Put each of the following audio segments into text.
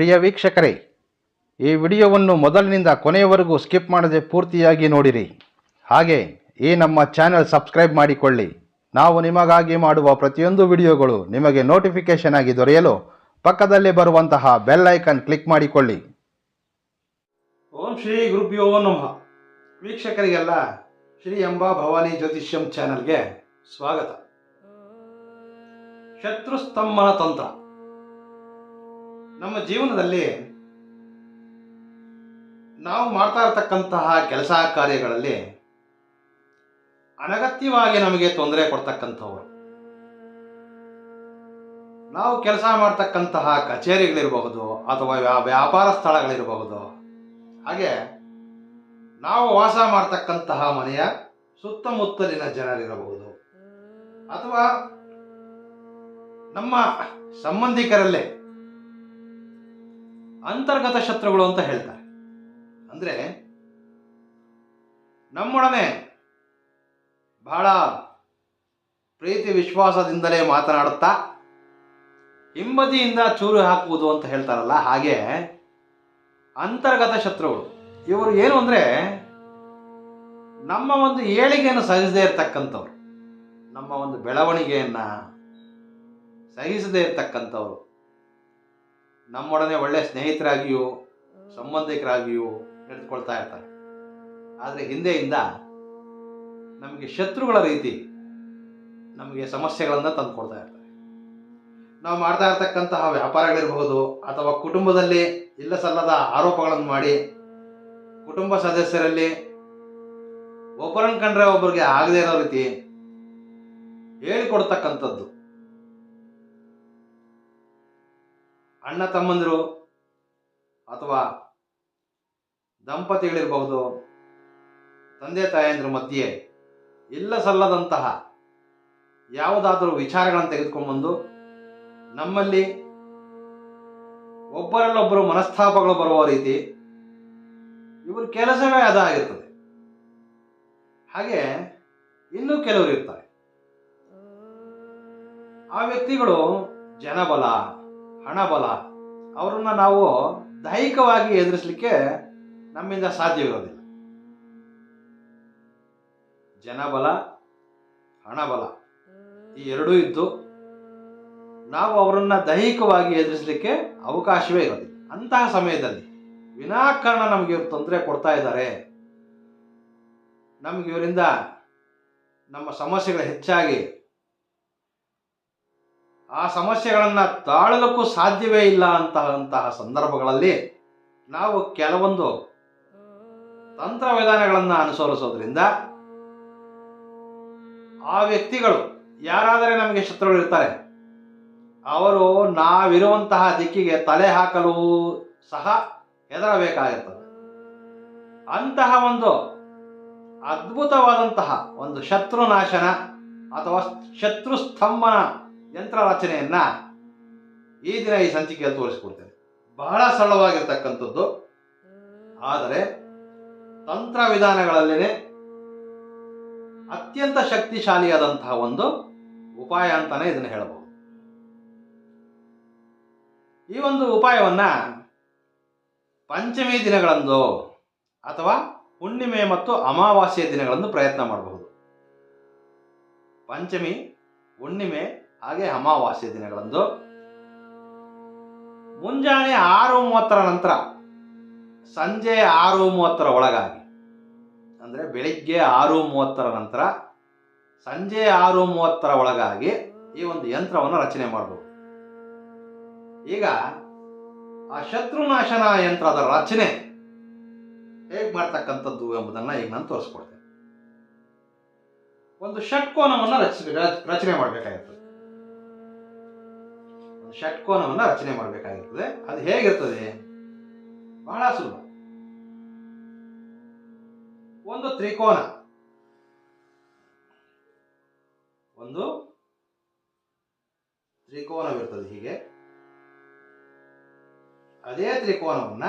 ಪ್ರಿಯ ವೀಕ್ಷಕರೇ, ಈ ವಿಡಿಯೋವನ್ನು ಮೊದಲಿನಿಂದ ಕೊನೆಯವರೆಗೂ ಸ್ಕಿಪ್ ಮಾಡದೆ ಪೂರ್ತಿಯಾಗಿ ನೋಡಿರಿ. ಹಾಗೆ ಈ ನಮ್ಮ ಚಾನೆಲ್ ಸಬ್ಸ್ಕ್ರೈಬ್ ಮಾಡಿಕೊಳ್ಳಿ. ನಾವು ನಿಮಗಾಗಿ ಮಾಡುವ ಪ್ರತಿಯೊಂದು ವಿಡಿಯೋಗಳು ನಿಮಗೆ ನೋಟಿಫಿಕೇಶನ್ ಆಗಿ ದೊರೆಯಲು ಪಕ್ಕದಲ್ಲಿ ಬರುವಂತಹ ಬೆಲ್ ಐಕನ್ ಕ್ಲಿಕ್ ಮಾಡಿಕೊಳ್ಳಿ. ಓಂ ಶ್ರೀ ಗುರುಭ್ಯೋ ನಮಃ. ವೀಕ್ಷಕರಿಗೆಲ್ಲ ಶ್ರೀ ಅಂಬಾ ಭವಾನಿ ಜ್ಯೋತಿಷ್ಯಂ ಚಾನೆಲ್ಗೆ ಸ್ವಾಗತ. ಶತ್ರುಸ್ತಂಭನ ತಂತ್ರ. ನಮ್ಮ ಜೀವನದಲ್ಲಿ ನಾವು ಮಾಡ್ತಾ ಇರತಕ್ಕಂತಹ ಕೆಲಸ ಕಾರ್ಯಗಳಲ್ಲಿ ಅನಗತ್ಯವಾಗಿ ನಮಗೆ ತೊಂದರೆ ಕೊಡ್ತಕ್ಕಂಥವ್ರು. ನಾವು ಕೆಲಸ ಮಾಡ್ತಕ್ಕಂತಹ ಕಚೇರಿಗಳಿರಬಹುದು ಅಥವಾ ವ್ಯಾ- ವ್ಯಾಪಾರ ಸ್ಥಳಗಳಿರಬಹುದು. ಹಾಗೆ ನಾವು ವಾಸ ಮಾಡ್ತಕ್ಕಂತಹ ಮನೆಯ ಸುತ್ತಮುತ್ತಲಿನ ಜನರಿರಬಹುದು. ಅಥವಾ ನಮ್ಮ ಸಂಬಂಧಿಕರಲ್ಲೇ ಅಂತರ್ಗತ ಶತ್ರುಗಳು ಅಂತ ಹೇಳ್ತಾರೆ. ಅಂದ್ರೆ ನಮ್ಮೊಡನೆ ಬಹಳ ಪ್ರೀತಿ ವಿಶ್ವಾಸದಿಂದಲೇ ಮಾತನಾಡುತ್ತಾ ಹಿಂಬದಿಯಿಂದ ಚೂರು ಹಾಕುವುದು ಅಂತ ಹೇಳ್ತಾರಲ್ಲ, ಹಾಗೆ ಅಂತರ್ಗತ ಶತ್ರುಗಳು. ಇವರು ಏನು ಅಂದ್ರೆ ನಮ್ಮ ಒಂದು ಏಳಿಗೆಯನ್ನು ಸಹಿಸದೇ ಇರತಕ್ಕಂಥವ್ರು. ನಮ್ಮ ಒಂದು ಬೆಳವಣಿಗೆಯನ್ನ ಸಹಿಸದೇ ಇರತಕ್ಕಂಥವ್ರು. ನಮ್ಮೊಡನೆ ಒಳ್ಳೆ ಸ್ನೇಹಿತರಾಗಿಯೂ ಸಂಬಂಧಿಕರಾಗಿಯೂ ನಡೆದುಕೊಳ್ತಾ ಇರ್ತಾರೆ. ಆದರೆ ಹಿಂದೆಯಿಂದ ನಮಗೆ ಶತ್ರುಗಳ ರೀತಿ ನಮಗೆ ಸಮಸ್ಯೆಗಳನ್ನು ತಂದುಕೊಡ್ತಾ ಇರ್ತಾರೆ. ನಾವು ಮಾಡ್ತಾ ಇರ್ತಕ್ಕಂತಹ ವ್ಯಾಪಾರಗಳಿರಬಹುದು ಅಥವಾ ಕುಟುಂಬದಲ್ಲಿ ಇಲ್ಲ ಸಲ್ಲದ ಆರೋಪಗಳನ್ನು ಮಾಡಿ ಕುಟುಂಬ ಸದಸ್ಯರಲ್ಲಿ ಒಬ್ಬರನ್ನು ಕಂಡ್ರೆ ಒಬ್ಬರಿಗೆ ಆಗದೇ ಇರೋ ರೀತಿ ಹೇಳಿಕೊಡ್ತಕ್ಕಂಥದ್ದು. ಅಣ್ಣ ತಮ್ಮಂದಿರು ಅಥವಾ ದಂಪತಿಗಳಿರಬಹುದು, ತಂದೆ ತಾಯಂದ್ರ ಮಧ್ಯೆ ಇಲ್ಲ ಸಲ್ಲದಂತಹ ಯಾವುದಾದರೂ ವಿಚಾರಗಳನ್ನು ತೆಗೆದುಕೊಂಡ್ಬಂದು ನಮ್ಮಲ್ಲಿ ಒಬ್ಬರಲ್ಲೊಬ್ಬರು ಮನಸ್ತಾಪಗಳು ಬರುವ ರೀತಿ ಇವ್ರ ಕೆಲಸವೇ ಅದಾಗಿರ್ತದೆ. ಹಾಗೆ ಇನ್ನೂ ಕೆಲವರು ಇರ್ತಾರೆ. ಆ ವ್ಯಕ್ತಿಗಳು ಜನಬಲ ಹಣಬಲ ಅವರನ್ನ ನಾವು ದೈಹಿಕವಾಗಿ ಎದುರಿಸಲಿಕ್ಕೆ ನಮ್ಮಿಂದ ಸಾಧ್ಯವಿರೋದಿಲ್ಲ. ಜನಬಲ ಹಣಬಲ ಈ ಎರಡೂ ಇದ್ದು ನಾವು ಅವರನ್ನ ದೈಹಿಕವಾಗಿ ಎದುರಿಸಲಿಕ್ಕೆ ಅವಕಾಶವೇ ಇರೋದಿಲ್ಲ. ಅಂತಹ ಸಮಯದಲ್ಲಿ ವಿನಾಕಾರಣ ನಮಗೆ ಇವರು ತೊಂದರೆ ಕೊಡ್ತಾ ಇದ್ದಾರೆ. ನಮಗೆ ಇವರಿಂದ ನಮ್ಮ ಸಮಸ್ಯೆಗಳು ಹೆಚ್ಚಾಗಿ ಆ ಸಮಸ್ಯೆಗಳನ್ನು ತಾಳಲಕ್ಕೂ ಸಾಧ್ಯವೇ ಇಲ್ಲ ಅಂತಹ ಸಂದರ್ಭಗಳಲ್ಲಿ ನಾವು ಕೆಲವೊಂದು ತಂತ್ರ ವಿಧಾನಗಳನ್ನು ಅನುಸರಿಸೋದ್ರಿಂದ ಆ ವ್ಯಕ್ತಿಗಳು ಯಾರಾದರೆ ನಮಗೆ ಶತ್ರುಗಳು ಇರ್ತಾರೆ, ಅವರು ನಾವಿರುವಂತಹ ದಿಕ್ಕಿಗೆ ತಲೆ ಹಾಕಲು ಸಹ ಹೆದರಬೇಕಾಗಿರ್ತದೆ. ಅಂತಹ ಒಂದು ಅದ್ಭುತವಾದಂತಹ ಒಂದು ಶತ್ರು ನಾಶನ ಅಥವಾ ಶತ್ರು ಸ್ತಂಭನ ಯಂತ್ರ ರಚನೆಯನ್ನ ಈ ದಿನ ಈ ಸಂಚಿಕೆಯಲ್ಲಿ ತೋರಿಸ್ಕೊಡ್ತೇನೆ. ಬಹಳ ಸರಳವಾಗಿರ್ತಕ್ಕಂಥದ್ದು. ಆದರೆ ತಂತ್ರ ವಿಧಾನಗಳಲ್ಲಿನೇ ಅತ್ಯಂತ ಶಕ್ತಿಶಾಲಿಯಾದಂತಹ ಒಂದು ಉಪಾಯ ಅಂತಾನೆ ಇದನ್ನು ಹೇಳಬಹುದು ಈ ಒಂದು ಉಪಾಯವನ್ನ ಪಂಚಮಿ ದಿನಗಳಂದು ಅಥವಾ ಹುಣ್ಣಿಮೆ ಮತ್ತು ಅಮಾವಾಸ್ಯ ದಿನಗಳಂದು ಪ್ರಯತ್ನ ಮಾಡಬಹುದು. ಪಂಚಮಿ, ಹುಣ್ಣಿಮೆ ಹಾಗೆ ಅಮಾವಾಸ್ಯ ದಿನಗಳಂದು. ಮುಂಜಾನೆ ಆರು ಮೂವತ್ತರ ನಂತರ ಸಂಜೆ ಆರು ಮೂವತ್ತರ ಒಳಗಾಗಿ, ಅಂದರೆ ಬೆಳಿಗ್ಗೆ ಆರು ಮೂವತ್ತರ ನಂತರ ಸಂಜೆ ಆರು ಮೂವತ್ತರ ಒಳಗಾಗಿ ಈ ಒಂದು ಯಂತ್ರವನ್ನು ರಚನೆ ಮಾಡಬಹುದು ಈಗ ಆ ಶತ್ರುನಾಶನ ಯಂತ್ರದ ರಚನೆ ಹೇಗೆ ಮಾಡ್ತಕ್ಕಂಥದ್ದು ಎಂಬುದನ್ನು ಈಗ ನಾನು ತೋರಿಸ್ಕೊಡ್ತೇನೆ. ಒಂದು ಷಟ್ಕೋನವನ್ನು ರಚನೆ ರಚನೆ ಮಾಡಬೇಕಾಗಿರ್ತದೆ. ಒಂದು ಷಟ್ಕೋನವನ್ನು ರಚನೆ ಮಾಡಬೇಕಾಗಿರ್ತದೆ. ಅದು ಹೇಗಿರ್ತದೆ? ಬಹಳ ಸುಲಭ. ಒಂದು ತ್ರಿಕೋನ. ಒಂದು ತ್ರಿಕೋನವಿರ್ತದೆ ಹೀಗೆ. ಅದೇ ತ್ರಿಕೋನವನ್ನ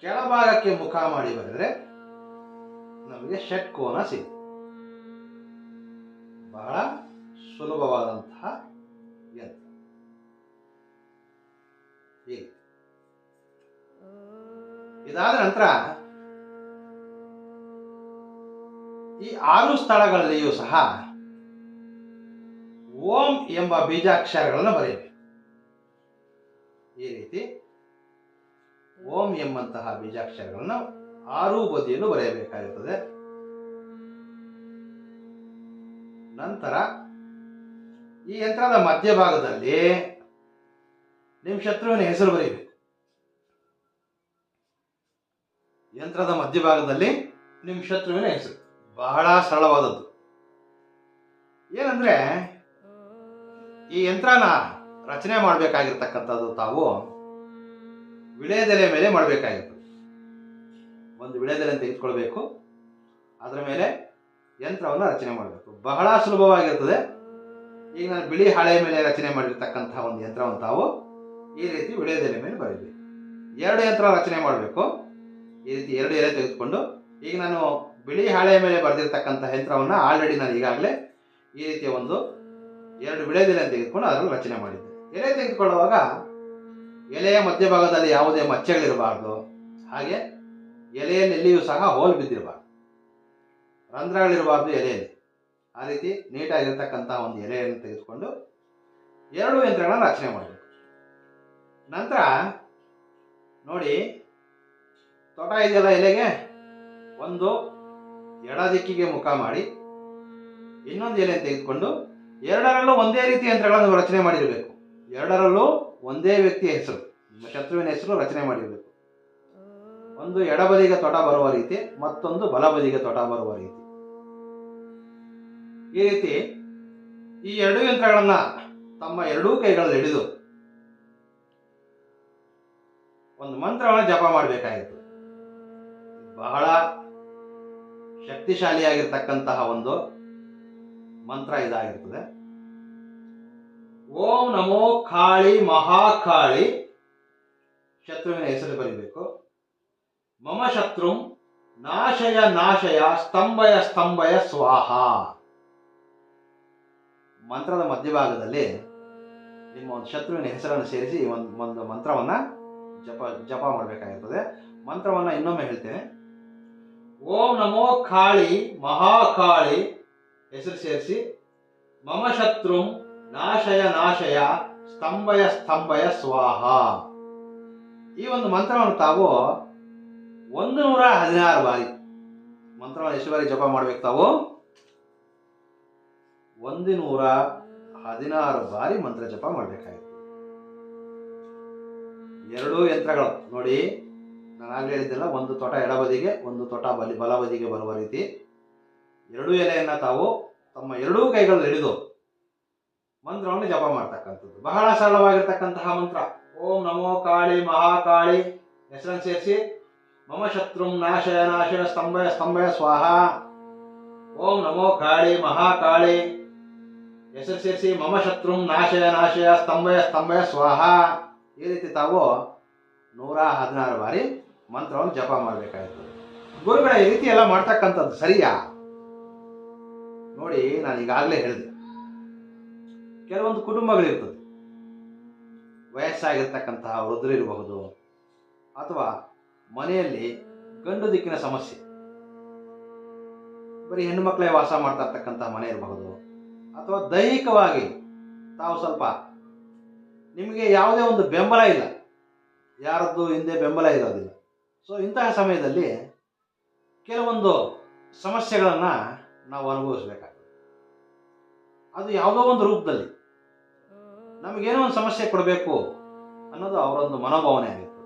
ಕೆಳಭಾಗಕ್ಕೆ ಮುಖ ಮಾಡಿ ಬರೆದರೆ ನಮಗೆ ಷಟ್ಕೋನ ಸಿಗುತ್ತೆ. ಬಹಳ ಸುಲಭವಾದಂತಹ ಇದಾದ ನಂತರ ಈ ಆರು ಸ್ಥಳಗಳಲ್ಲಿಯೂ ಸಹ ಓಂ ಎಂಬ ಬೀಜಾಕ್ಷರಗಳನ್ನು ಬರೆಯಬೇಕು ಈ ರೀತಿ ಓಂ ಎಂಬಂತಹ ಬೀಜಾಕ್ಷರಗಳನ್ನು ಆರೂ ಬದಿಯಲ್ಲೂ ಬರೆಯಬೇಕಾಗುತ್ತದೆ. ನಂತರ ಈ ಯಂತ್ರದ ಮಧ್ಯಭಾಗದಲ್ಲಿ ನಿಮ್ಮ ಶತ್ರುವಿನ ಹೆಸರು ಬರೀಬೇಕು ಯಂತ್ರದ ಮಧ್ಯಭಾಗದಲ್ಲಿ ನಿಮ್ಮ ಶತ್ರುವಿನ ಹೆಸರು. ಬಹಳ ಸರಳವಾದದ್ದು. ಏನಂದ್ರೆ, ಈ ಯಂತ್ರನ ರಚನೆ ಮಾಡಬೇಕಾಗಿರ್ತಕ್ಕಂಥದ್ದು ತಾವು ವಿಳೆದೆಲೆ ಮೇಲೆ ಮಾಡಬೇಕಾಗಿರ್ತದೆ ಒಂದು ವಿಳೆದೆಲೆ ತೆಗೆದುಕೊಳ್ಬೇಕು ಅದರ ಮೇಲೆ ಯಂತ್ರವನ್ನು ರಚನೆ ಮಾಡಬೇಕು. ಬಹಳ ಸುಲಭವಾಗಿರ್ತದೆ. ಈಗ ನಾನು ಬಿಳಿ ಹಾಳೆಯ ಮೇಲೆ ರಚನೆ ಮಾಡಿರ್ತಕ್ಕಂತಹ ಒಂದು ಯಂತ್ರವನ್ನು ತಾವು ಈ ರೀತಿ ವಿಳೆದೆಲೆ ಮೇಲೆ ಬರೀಬೇಕು. ಎರಡು ಯಂತ್ರ ರಚನೆ ಮಾಡಬೇಕು. ಈ ರೀತಿ ಎರಡು ಎಲೆ ತೆಗೆದುಕೊಂಡು ಈಗ ನಾನು ಬಿಳಿ ಹಾಳೆಯ ಮೇಲೆ ಬರೆದಿರ್ತಕ್ಕಂಥ ಯಂತ್ರವನ್ನು ಆಲ್ರೆಡಿ ನಾನು ಈಗಾಗಲೇ ಈ ರೀತಿಯ ಒಂದು ಎರಡು ವಿಳೆದೆಲೆ ತೆಗೆದುಕೊಂಡು ಅದರಲ್ಲಿ ರಚನೆ ಮಾಡಿದ್ದೆ. ಎಲೆ ತೆಗೆದುಕೊಳ್ಳುವಾಗ ಎಲೆಯ ಮಧ್ಯಭಾಗದಲ್ಲಿ ಯಾವುದೇ ಮಚ್ಚೆಗಳಿರಬಾರ್ದು. ಹಾಗೆ ಎಲೆಯಲ್ಲಿ ಎಲ್ಲಿಯೂ ಸಹ ಹೋಲ್ ಬಿದ್ದಿರಬಾರ್ದು. ರಂಧ್ರಗಳಿರಬಾರ್ದು ಎಲೆಯಲ್ಲಿ. ಆ ರೀತಿ ನೀಟಾಗಿರ್ತಕ್ಕಂಥ ಒಂದು ಎಲೆಯನ್ನು ತೆಗೆದುಕೊಂಡು ಎರಡು ಯಂತ್ರಗಳನ್ನು ರಚನೆ ಮಾಡಬೇಕು ನಂತರ ನೋಡಿ, ತೋಟ ಇದೆಯಲ್ಲ ಎಲೆಗೆ? ಒಂದು ಎಡ ದಿಕ್ಕಿಗೆ ಮುಖ ಮಾಡಿ, ಇನ್ನೊಂದು ಎಲೆ ತೆಗೆದುಕೊಂಡು ಎರಡರಲ್ಲೂ ಒಂದೇ ರೀತಿ ಯಂತ್ರಗಳನ್ನು ರಚನೆ ಮಾಡಿರಬೇಕು. ಎರಡರಲ್ಲೂ ಒಂದೇ ವ್ಯಕ್ತಿಯ ಹೆಸರು, ನಿಮ್ಮ ಶತ್ರುವಿನ ಹೆಸರು ರಚನೆ ಮಾಡಿರಬೇಕು. ಒಂದು ಎಡಬದಿಗೆ ತೋಟ ಬರುವ ರೀತಿ, ಮತ್ತೊಂದು ಬಲಬದಿಗೆ ತೋಟ ಬರುವ ರೀತಿ. ಈ ರೀತಿ ಈ ಎರಡು ಯಂತ್ರಗಳನ್ನು ತಮ್ಮ ಎರಡೂ ಕೈಗಳಲ್ಲಿ ಹಿಡಿದು ಒಂದು ಮಂತ್ರವನ್ನು ಜಪ ಮಾಡಬೇಕಾಯಿತು ಬಹಳ ಶಕ್ತಿಶಾಲಿಯಾಗಿರ್ತಕ್ಕಂತಹ ಒಂದು ಮಂತ್ರ ಇದಾಗಿರ್ತದೆ. ಓಂ ನಮೋ ಕಾಳಿ ಮಹಾಕಾಳಿ ಶತ್ರುವಿನ ಹೆಸರು ಬರೀಬೇಕು. ಮಮ ಶತ್ರು ನಾಶಯ ನಾಶಯ ಸ್ತಂಭಯ ಸ್ತಂಭಯ ಸ್ವಾಹ. ಮಂತ್ರದ ಮಧ್ಯಭಾಗದಲ್ಲಿ ನಿಮ್ಮ ಒಂದು ಶತ್ರುವಿನ ಹೆಸರನ್ನು ಸೇರಿಸಿ ಒಂದು ಒಂದು ಮಂತ್ರವನ್ನ ಜಪ ಜಪ ಮಾಡಬೇಕಾಗಿರ್ತದೆ. ಮಂತ್ರವನ್ನ ಇನ್ನೊಮ್ಮೆ ಹೇಳ್ತೇನೆ. ಓಂ ನಮೋ ಕಾಳಿ, ಮಹಾಕಾಳಿ ಹೆಸರು ಸೇರಿಸಿ. ಮಮ ಶತ್ರು ನಾಶಯ ನಾಶಯ, ಸ್ತಂಭಯ ಸ್ತಂಭಯ ಸ್ವಾಹ. ಈ ಒಂದು ಮಂತ್ರವನ್ನು ತಾವು ಒಂದು ನೂರ ಹದಿನಾರು ಬಾರಿ ಮಂತ್ರವನ್ನು ಎಷ್ಟು ಬಾರಿ ಜಪ ಮಾಡ್ಬೇಕು ತಾವು? ಒಂದು ನೂರ ಹದಿನಾರು ಬಾರಿ ಮಂತ್ರ ಜಪ ಮಾಡಬೇಕಾಗಿತ್ತು. ಎರಡೂ ಯಂತ್ರಗಳು. ನೋಡಿ, ನಾನು ಆಗಲೇ ಹೇಳಿದ್ದೆಲ್ಲ, ಒಂದು ತೋಟ ಎಡಬದಿಗೆ, ಒಂದು ತೋಟ ಬಲಿ, ಬಲಬದಿಗೆ ಬರುವ ರೀತಿ. ಎರಡೂ ಎಲೆಯನ್ನು ತಾವು ತಮ್ಮ ಎರಡೂ ಕೈಗಳಲ್ಲಿ ಹಿಡಿದು ಮಂತ್ರವನ್ನು ಜಪ ಮಾಡ್ತಕ್ಕಂಥದ್ದು. ಬಹಳ ಸರಳವಾಗಿರ್ತಕ್ಕಂತಹ ಮಂತ್ರ. ಓಂ ನಮೋ ಕಾಳಿ ಮಹಾಕಾಳಿ. ಹೆಸರನ್ನು ಸೇರಿಸಿ, ಮಮ ಶತ್ರುಂ ನಾಶಯ ನಾಶಯ ಸ್ತಂಭಯ ಸ್ತಂಭಯ ಸ್ವಾಹ. ಓಂ ನಮೋ ಕಾಳಿ ಮಹಾಕಾಳಿ. ಹೆಸರು ಸೇರಿಸಿ, ಮಮ ಶತ್ರುಂ ನಾಶಯ ನಾಶಯ ಸ್ತಂಭಯ ಸ್ತಂಭಯ ಸ್ವಾಹ. ಈ ರೀತಿ ತಾವು ನೂರ ಹದಿನಾರು ಬಾರಿ ಮಂತ್ರವನ್ನು ಜಪ ಮಾಡಬೇಕಾಯ್ತು ಗುರುಗಳ, ಈ ರೀತಿ ಎಲ್ಲ ಮಾಡ್ತಕ್ಕಂಥದ್ದು ಸರಿಯಾ? ನೋಡಿ, ನಾನು ಈಗಾಗಲೇ ಹೇಳಿದೆ. ಕೆಲವೊಂದು ಕುಟುಂಬಗಳಿರ್ತದೆ. ವಯಸ್ಸಾಗಿರ್ತಕ್ಕಂತಹ ವೃದ್ಧರು ಇರಬಹುದು ಅಥವಾ ಮನೆಯಲ್ಲಿ ಗಂಡು ದಿಕ್ಕಿನ ಸಮಸ್ಯೆ. ಬರೀ ಹೆಣ್ಣು ಮಕ್ಕಳೇ ವಾಸ ಮಾಡ್ತಾ ಇರ್ತಕ್ಕಂತಹ ಮನೆ ಇರಬಹುದು. ಅಥವಾ ದೈಹಿಕವಾಗಿ ತಾವು ಸ್ವಲ್ಪ ನಿಮಗೆ ಯಾವುದೇ ಒಂದು ಬೆಂಬಲ ಇಲ್ಲ. ಯಾರದ್ದು ಹಿಂದೆ ಬೆಂಬಲ ಇರೋದಿಲ್ಲ. ಸೊ ಇಂತಹ ಸಮಯದಲ್ಲಿ ಕೆಲವೊಂದು ಸಮಸ್ಯೆಗಳನ್ನು ನಾವು ಅನುಭವಿಸ್ಬೇಕಾಗ್ತದೆ. ಅದು ಯಾವುದೋ ಒಂದು ರೂಪದಲ್ಲಿ ನಮಗೇನೋ ಒಂದು ಸಮಸ್ಯೆ ಕೊಡಬೇಕು ಅನ್ನೋದು ಅವರೊಂದು ಮನೋಭಾವನೆ ಆಗಿತ್ತು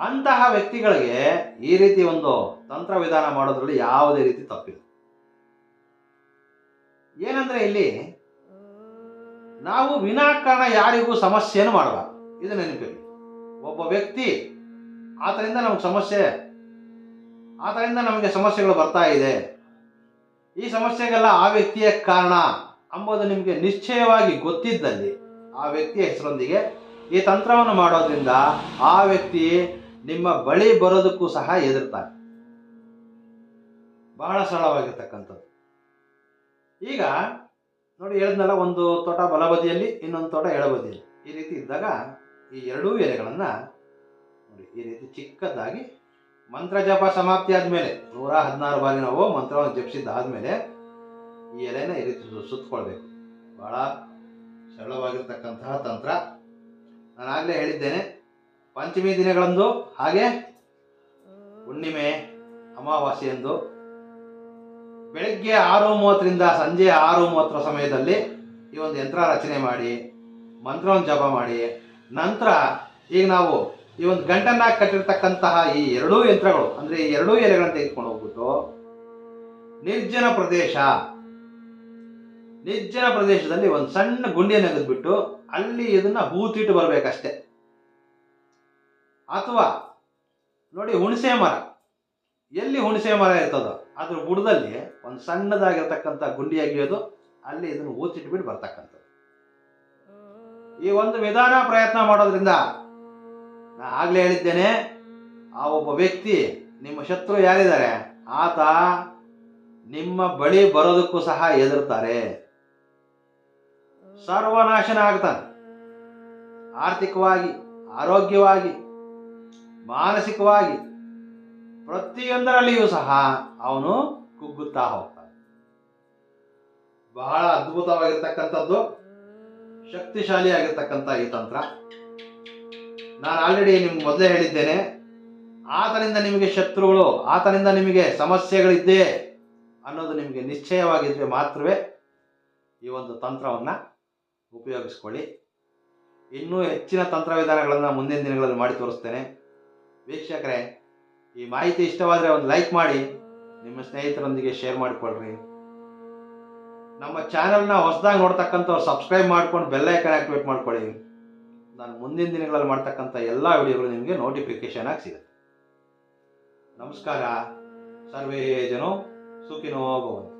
ಅಂತಹ ವ್ಯಕ್ತಿಗಳಿಗೆ ಈ ರೀತಿ ಒಂದು ತಂತ್ರ ವಿಧಾನ ಮಾಡೋದ್ರಲ್ಲಿ ಯಾವುದೇ ರೀತಿ ತಪ್ಪಿಲ್ಲ. ಏನಂದ್ರೆ ಇಲ್ಲಿ ನಾವು ವಿನಾಕಾರಣ ಯಾರಿಗೂ ಸಮಸ್ಯೆಯನ್ನು ಮಾಡಬಾರ್ದು ಇದು ನೆನಪಿರಲಿ ಒಬ್ಬ ವ್ಯಕ್ತಿ ಆತರಿಂದ ನಮಗೆ ಸಮಸ್ಯೆ ಆತರಿಂದ ನಮಗೆ ಸಮಸ್ಯೆಗಳು ಬರ್ತಾ ಇದೆ. ಈ ಸಮಸ್ಯೆಗೆಲ್ಲ ಆ ವ್ಯಕ್ತಿಯ ಕಾರಣ ಅಂಬೋದು ನಿಮಗೆ ನಿಶ್ಚಯವಾಗಿ ಗೊತ್ತಿದ್ದಲ್ಲಿ ಆ ವ್ಯಕ್ತಿಯ ಹೆಸರೊಂದಿಗೆ ಈ ತಂತ್ರವನ್ನು ಮಾಡೋದ್ರಿಂದ ಆ ವ್ಯಕ್ತಿ ನಿಮ್ಮ ಬಳಿ ಬರೋದಕ್ಕೂ ಸಹ ಎದುರ್ತಾನೆ ಬಹಳ ಸರಳವಾಗಿರ್ತಕ್ಕಂಥದ್ದು. ಈಗ ನೋಡಿ ಹೇಳಿದ್ನಲ್ಲ, ಒಂದು ತೋಟ ಬಲಬದಿಯಲ್ಲಿ, ಇನ್ನೊಂದು ತೋಟ ಎಡಬದಿಯಲ್ಲಿ. ಈ ರೀತಿ ಇದ್ದಾಗ ಈ ಎರಡೂ ಎಲೆಗಳನ್ನು ನೋಡಿ, ಈ ರೀತಿ ಚಿಕ್ಕದಾಗಿ ಮಂತ್ರ ಜಪ ಸಮಾಪ್ತಿ ಆದಮೇಲೆ, ನೂರ ಹದಿನಾರು ಬಾರಿ ನಾವು ಮಂತ್ರವನ್ನು ಜಪಿಸಿದ್ದಾದಮೇಲೆ ಈ ಎಲೆನ ಈ ರೀತಿ ಸುತ್ತಕೊಳ್ಬೇಕು ಭಾಳ ಸರಳವಾಗಿರ್ತಕ್ಕಂತಹ ತಂತ್ರ. ನಾನು ಆಗಲೇ ಹೇಳಿದ್ದೇನೆ, ಪಂಚಮಿ ದಿನಗಳಂದು ಹಾಗೆ ಹುಣ್ಣಿಮೆ, ಅಮಾವಾಸ್ಯೆಯಂದು ಬೆಳಗ್ಗೆ ಆರು ಮೂವತ್ತರಿಂದ ಸಂಜೆ ಆರು ಮೂವತ್ತರ ಸಮಯದಲ್ಲಿ ಈ ಒಂದು ಯಂತ್ರ ರಚನೆ ಮಾಡಿ, ಮಂತ್ರವನ್ನು ಜಪ ಮಾಡಿ, ನಂತರ ಈಗ ನಾವು ಈ ಒಂದು ಗಂಟನ್ನ ಕಟ್ಟಿರ್ತಕ್ಕಂತಹ ಈ ಎರಡೂ ಯಂತ್ರಗಳು, ಅಂದ್ರೆ ಈ ಎರಡೂ ಎಲೆಗಳನ್ನು ತೆಗೆದುಕೊಂಡು ಹೋಗ್ಬಿಟ್ಟು, ನಿರ್ಜನ ಪ್ರದೇಶ, ನಿರ್ಜನ ಪ್ರದೇಶದಲ್ಲಿ ಒಂದು ಸಣ್ಣ ಗುಂಡಿಯನ್ನು ತೆಗೆದ್ಬಿಟ್ಟು ಅಲ್ಲಿ ಇದನ್ನ ಹೂತಿಟ್ಟು ಬರಬೇಕಷ್ಟೆ. ಅಥವಾ ನೋಡಿ ಹುಣಸೆ ಮರ, ಎಲ್ಲಿ ಹುಣಸೆ ಮರ ಇರ್ತದೋ ಅದ್ರ ಬುಡದಲ್ಲಿ ಒಂದು ಸಣ್ಣದಾಗಿರ್ತಕ್ಕಂಥ ಗುಂಡಿ ಅಗಿಯೋದು ಅಲ್ಲಿ ಇದನ್ನು ಓದಿಟ್ಬಿಟ್ಟು ಬರ್ತಕ್ಕಂಥದ್ದು. ಈ ಒಂದು ವಿಧಾನ ಪ್ರಯತ್ನ ಮಾಡೋದ್ರಿಂದ ನಾ ಆಗ್ಲೇ ಹೇಳಿದ್ದೇನೆ, ಆ ಒಬ್ಬ ವ್ಯಕ್ತಿ, ನಿಮ್ಮ ಶತ್ರು ಯಾರಿದ್ದಾರೆ? ಆತ ನಿಮ್ಮ ಬಳಿ ಬರೋದಕ್ಕೂ ಸಹ ಎದುರ್ತಾರೆ ಸರ್ವನಾಶನ ಆಗ್ತಾನೆ. ಆರ್ಥಿಕವಾಗಿ, ಆರೋಗ್ಯವಾಗಿ, ಮಾನಸಿಕವಾಗಿ ಪ್ರತಿಯೊಂದರಲ್ಲಿಯೂ ಸಹ ಅವನು ಕುಗ್ಗುತ್ತಾ ಹೋಗ್ತಾನೆ. ಬಹಳ ಅದ್ಭುತವಾಗಿರ್ತಕ್ಕಂಥದ್ದು, ಶಕ್ತಿಶಾಲಿಯಾಗಿರ್ತಕ್ಕಂಥ ಈ ತಂತ್ರ. ನಾನು ಆಲ್ರೆಡಿ ನಿಮ್ಗೆ ಮೊದಲೇ ಹೇಳಿದ್ದೇನೆ, ಆತನಿಂದ ನಿಮಗೆ ಶತ್ರುಗಳು, ಆತನಿಂದ ನಿಮಗೆ ಸಮಸ್ಯೆಗಳಿದ್ದೆ ಅನ್ನೋದು ನಿಮಗೆ ನಿಶ್ಚಯವಾಗಿದ್ದರೆ ಮಾತ್ರವೇ ಈ ಒಂದು ತಂತ್ರವನ್ನು ಉಪಯೋಗಿಸ್ಕೊಳ್ಳಿ. ಇನ್ನೂ ಹೆಚ್ಚಿನ ತಂತ್ರವಿಧಾನಗಳನ್ನು ಮುಂದಿನ ದಿನಗಳಲ್ಲಿ ಮಾಡಿ ತೋರಿಸ್ತೇನೆ. ವೀಕ್ಷಕರೇ, ಈ ಮಾಹಿತಿ ಇಷ್ಟವಾದರೆ ಒಂದು ಲೈಕ್ ಮಾಡಿ ನಿಮ್ಮ ಸ್ನೇಹಿತರೊಂದಿಗೆ ಶೇರ್ ಮಾಡಿಕೊಳ್ಳ್ರಿ ನಮ್ಮ ಚಾನೆಲ್ನ ಹೊಸದಾಗಿ ನೋಡ್ತಕ್ಕಂಥವ್ರು ಸಬ್ಸ್ಕ್ರೈಬ್ ಮಾಡ್ಕೊಂಡು ಬೆಲ್ ಐಕನ್ ಆಕ್ಟಿವೇಟ್ ಮಾಡ್ಕೊಳ್ಳಿ. ನಾನು ಮುಂದಿನ ದಿನಗಳಲ್ಲಿ ಮಾಡ್ತಕ್ಕಂಥ ಎಲ್ಲ ವಿಡಿಯೋಗಳು ನಿಮಗೆ ನೋಟಿಫಿಕೇಶನ್ ಆಗಿ ಸಿಗುತ್ತೆ. ನಮಸ್ಕಾರ. ಸರ್ವೇ ಜನೋ ಸುಖಿನೋ ಭವಂತು.